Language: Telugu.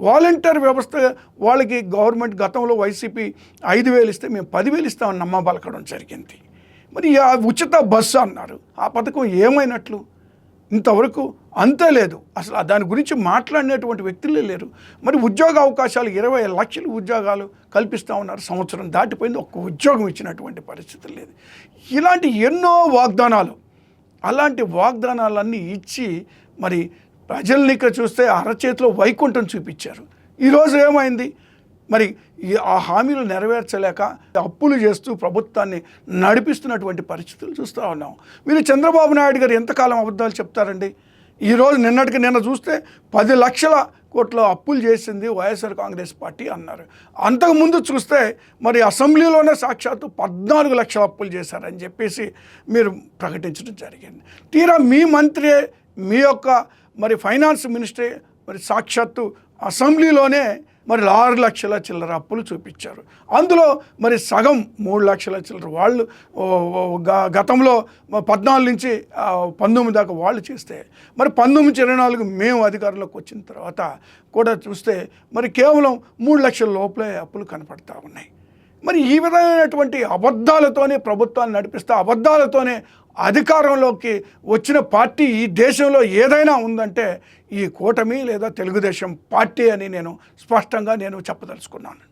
వాలంటీర్ వ్యవస్థ వాళ్ళకి గవర్నమెంట్ గతంలో వైసీపీ ఐదు వేలు ఇస్తే మేము పదివేలు ఇస్తామని నమ్మ బలకడం జరిగింది. మరి ఆ ఉచిత బస్సు అన్నారు. ఆ పథకం ఏమైనట్లు? ఇంతవరకు అంతే లేదు. అసలు దాని గురించి మాట్లాడినటువంటి వ్యక్తులే లేరు. మరి ఉద్యోగ అవకాశాలు ఇరవై లక్షల ఉద్యోగాలు కల్పిస్తూ ఉన్నారు. సంవత్సరం దాటిపోయింది. ఒక్క ఉద్యోగం ఇచ్చినటువంటి పరిస్థితి లేదు. ఇలాంటి ఎన్నో వాగ్దానాలు అలాంటి వాగ్దానాలన్నీ ఇచ్చి మరి ప్రజల్ని ఇక్కడ చూస్తే అరచేతిలో వైకుంఠం చూపించారు. ఈరోజు ఏమైంది? మరి ఈ ఆ హామీలు నెరవేర్చలేక అప్పులు చేస్తూ ప్రభుత్వాన్ని నడిపిస్తున్నటువంటి పరిస్థితులు చూస్తూ ఉన్నాం. మీరు చంద్రబాబు నాయుడు గారు ఎంతకాలం అబద్ధాలు చెప్తారండి? ఈరోజు నిన్నటికి నిన్న చూస్తే పది లక్షల కోట్ల అప్పులు చేసింది వైఎస్ఆర్ కాంగ్రెస్ పార్టీ అన్నారు. అంతకుముందు చూస్తే మరి అసెంబ్లీలోనే సాక్షాత్తు పద్నాలుగు లక్షల అప్పులు చేశారని చెప్పేసి మీరు ప్రకటించడం జరిగింది. తీరా మీ మంత్రి మీ యొక్క మరి ఫైనాన్స్ మినిస్ట్రీ మరి సాక్షాత్తు అసెంబ్లీలోనే మరి ఆరు లక్షల చిల్లర అప్పులు చూపించారు. అందులో మరి సగం మూడు లక్షల చిల్లర వాళ్ళు గతంలో పద్నాలుగు నుంచి పంతొమ్మిది దాకా వాళ్ళు చేస్తే మరి పంతొమ్మిది ఇరవై నాలుగు మేము అధికారంలోకి వచ్చిన తర్వాత కూడా చూస్తే మరి కేవలం మూడు లక్షల లోపలే అప్పులు కనపడతా ఉన్నాయి. మరి ఈ విధమైనటువంటి అబద్ధాలతోనే ప్రభుత్వాన్ని నడిపిస్తే అబద్ధాలతోనే అధికారంలోకి వచ్చిన పార్టీ ఈ దేశంలో ఏదైనా ఉందంటే ఈ కూటమి లేదా తెలుగుదేశం పార్టీ అని నేను స్పష్టంగా నేను చెప్పదలుచుకున్నాను.